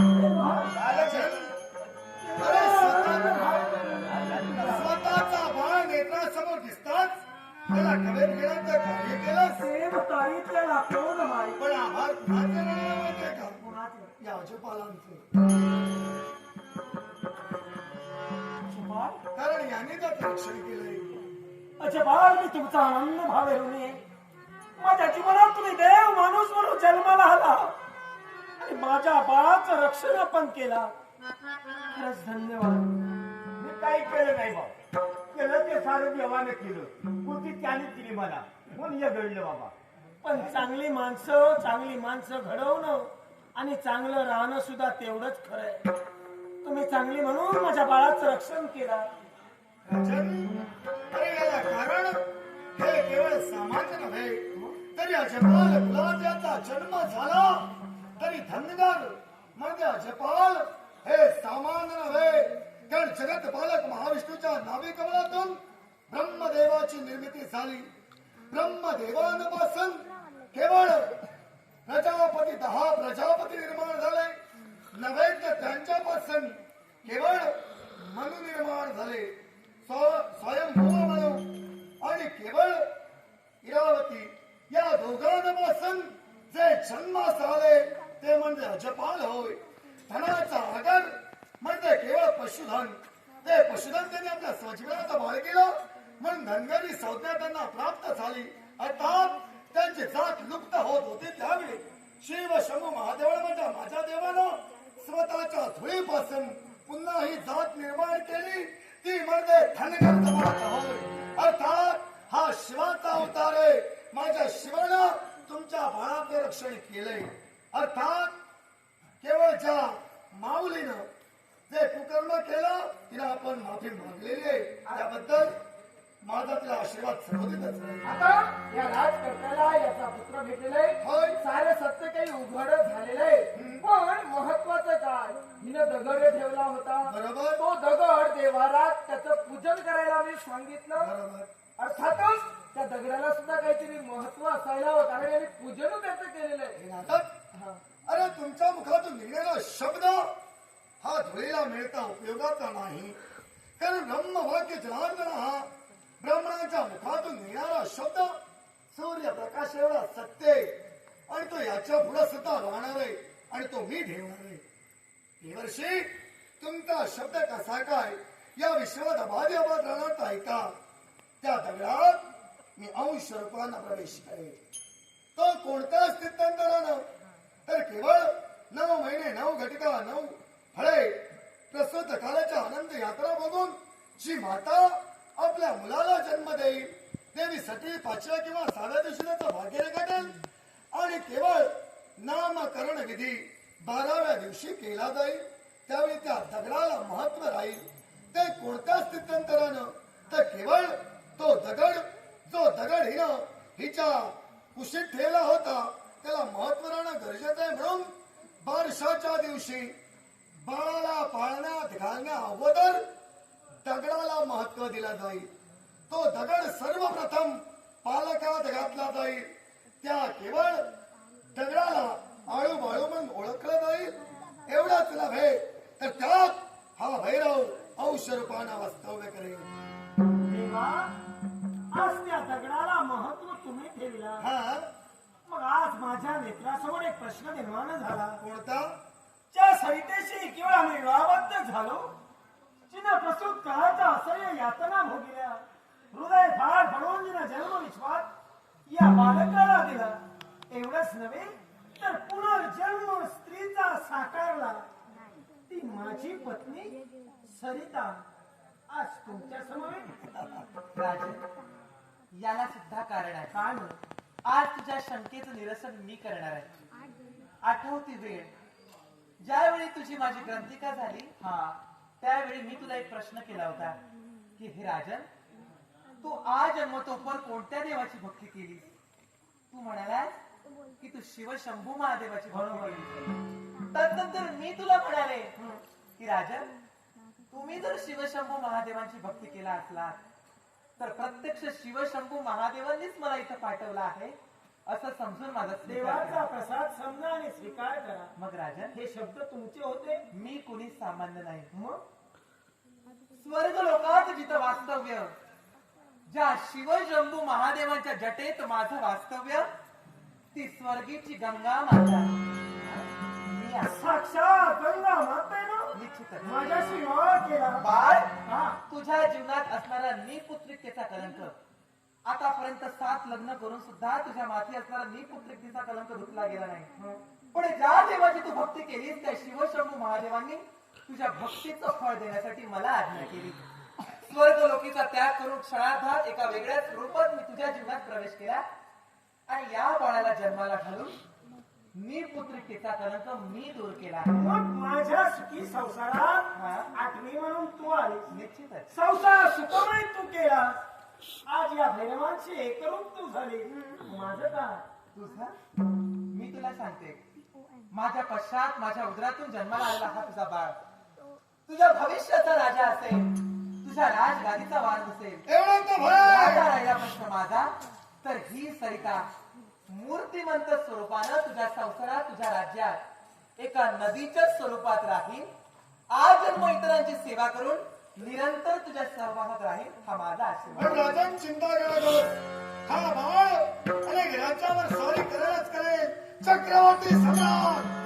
राजन, अरे स्वतः- स्वतःचा बाळ नेत्रासमोर दिसताच त्याला कवेत गेला तर कार्य केलंस प्रेम ताईतल्या लागतो ना माई पण आभार कुणाचे नाही माहितीये का कोणाचे? या अजपालांचे सुभाष? कारण यांनी तर केलंय. अच्छा बाळ मी तुमचा आनंद भाव आहे माझ्या जीवनात तुम्ही देव माणूस म्हणून जन्माला आला. आणि माझ्या बाळाचं रक्षण आपण केला. खरंच धन्यवाद. मी काही केलं नाही बाबा. केलं ते सारं देवानं केलं. कृती त्याने दिली मला. म्हणून हे घडलं बाबा. पण चांगली माणसं चांगली माणसं घडवणं आणि चांगलं राहणं सुद्धा तेवढंच खरंय. तुम्ही चांगली म्हणून माझ्या बाळाचं रक्षण केलं. अरे याला कारण हे केवळ सामान्य नव्हे. तरी अजपाल कुलात जन्म झाला. तरी धनगर म्हणजे अजपाल हे सामान्य नव्हे. कारण जगत पालक महाविष्णूच्या नावी कमलातून ब्रह्मदेवाची निर्मिती झाली. ब्रह्मदेवांपासून केवळ प्रजापती दहा प्रजापती निर्माण झाले. नव्हे तर त्यांच्यापासून केवळ मनु निर्माण झाले. स्वयंभू आणि केवळ इरावती या दोघांपासून जे जन्मास आले ते म्हणजे अजपाल होय. धनाचा आगर म्हणजे केवळ पशुधन. ते पशुधन त्यांनी आपल्या स्वजीवनाचा बाळ केला. म्हणून धनगरी संज्ञा त्यांना प्राप्त झाली. अर्थात त्यांची जात लुप्त होत होती त्यावेळी शिव शंभू महादेव म्हणजे माझ्या देवानं स्वतःच्या धुळीपासून पुन्हा ही जात निर्माण केली ती म्हणजे धनगर जमात होय. अर्थात हा शिवाचा अवतार आहे. माझ्या शिवानं तुमच्या बाळाचे रक्षण केलंय. अर्थात केवळ ज्या माऊलीनं जे कुकर्म केलं तिला आपण माफी मागलेली आहे. त्याबद्दल माझा तिला आशीर्वाद सर्वदिनच. आहे आता या राजकर्त्याला याचा पुत्र भेटलेला आहे होय. सारे सत्य काही उघड झालेलं आहे. पण महत्वाचं काय? हिनं दगड ठेवला होता. बरोबर. तो दगड देवारात त्याचं पूजन करायला मी सांगितलं. बरोबर. अर्थातच त्या दगडाला सुद्धा काहीतरी महत्त्व असायला हवं. कारण यांनी पूजन त्याचं केलेलं आहे. अरे तुमच्या मुखातून निघणारा शब्द हा धुळीला मिळता उपयोगाचा नाही. कारण ब्रह्मवाक्य जनार्दन हा ब्राह्मणाच्या मुखातून निघणारा शब्द सूर्य प्रकाश एवढा सत्य आहे. आणि तो याच्यापुढे सुद्धा राहणार आहे आणि तो मी ठेवणार आहे. देवर्षी तुमचा शब्द कसा काय या विश्वात अबाधी अबाध राहणार ऐका. त्या दगडात मी अंश रूपांना प्रवेश करेन. तो कोणत्या स्थित्यंतरानं? तर केवळ नऊ महिने नऊ घटिका नऊ फळे प्रसूत कालाच्या आनंद यात्रा बघून जी माता आपल्या मुलाला जन्म देईल देवी सटी पाचव्या किंवा सहाव्या दिवशी भाग्य रेखाटेल. आणि केवळ नामकरण विधी बाराव्या दिवशी केला जाईल. त्यावेळी त्या दगडाला महत्त्व राहील. ते कोणत्या स्थित्यंतरानं तर केवळ तो दगड जो दगड हिनं हिच्या कुशीत ठेवला होता त्याला महत्त्व राहणं गरजेचं आहे म्हणून बारशाच्या दिवशी बाळाला पाळण्यात घालण्या अगोदर महत्त्व दिला जाईल. तो दगड सर्वप्रथम पालकात घातला जाईल. त्या केवळ दगडाला आळू बाळू म्हणून ओळखलं जाईल. एवढाच नव्हे तर त्यात हा भैरव औष रूपानं वास्तव्य करेल. देवा आज त्या दगडाला महत्त्व तुम्ही ठेवला. हा. मग आज माझ्या नेत्रासमोर एक प्रश्न निर्माण झाला. कोणता? ज्या सरितेशी केवळ आम्ही विवाहबद्ध झालो यातना भोगल्या हृदय फार फडवून जिनं जन्म विश्वात या बालकाला दिला. एवढंच नव्हे तर पुनर्जन्म स्त्रीचा साकारला. ती माझी पत्नी सरिता. आज तुमच्यासमोर राजन याला सुद्धा कारण आहे. काय? आज तुझ्या शंकेचं निरसन मी करणार आहे. आठवती वेळ. ज्यावेळी तुझी माझी ग्रंथिका झाली हा. त्यावेळी मी तुला एक प्रश्न केला होता. की हे राजन तू आज जन्मतोपर कोणत्या देवाची भक्ती केलीस? तू म्हणालास की तू शिव शंभू महादेवाची भक्ती केलीस. तदनंतर मी तुला म्हणाले की राजन तुम्ही जर शिवशंभू महादेवांची भक्ती केला असलात तर प्रत्यक्ष शिवशंभू महादेवांनीच मला इथं पाठवलं आहे असं समजून माझा देवाचा. प्रसाद समजा आणि स्वीकार करा. मग राजन हे शब्द तुमचे होते. मी कुणी सामान्य नाही. मग? स्वर्ग लोकात जिथं वास्तव्य ज्या शिवशंभू महादेवांच्या जटेत माझं वास्तव्य ती स्वर्गीची गंगा माता. मी आहे. साक्षात गंगा मातेनं निश्चितच माझ्याशी विवाह केला. बाळ हा. तुझ्या जीवनात असणारा निपुत्रिकेचा कलंक. आतापर्यंत सात लग्न करून सुद्धा तुझ्या माथी असणारा निपुत्रिकेचा कलंक धुतला गेला नाही. पण ज्या देवाची तू भक्ती केलीस त्या शिवशंभू महादेवांनी तुझ्या भक्तीचं फळ देण्यासाठी मला आज्ञा केली. स्वर्ग लोकीचा त्याग करून क्षणार्धात एका वेगळ्याच रूपात मी तुझ्या जीवनात प्रवेश केला. आणि या बाळाला जन्माला घालून निपुत्रिकेचा कलंक मी दूर केला. मग माझ्या सुखी. संसारात आठवी म्हणून तू आलीस. निश्चितच. संसार सुखमय तू केला आज या भैरवांची एकरूप तू झाली माझं काय? तुझा? मी तुला सांगते. माझ्या पश्चात माझ्या उदरातून जन्माला आलेला हा तुझा बाळ. तुझ्या भविष्याचा राजा असेल. तुझ्या राजगादीचा वार असेल. राजा राहिला प्रश्न माझा. तर ही सरिता मूर्तिमंत स्वरूपानं तुझ्या संसारात तुझ्या राज्यात एका नदीच्या स्वरूपात राहील आज जन्म इतरांची सेवा करून निरंतर तुझ्या सहवासात राहील हा माझा आशीर्वाद. चिंता करा हा बाळ अनेक राज्यावर स्वारी करेलच करेल चक्रवर्ती सम्राट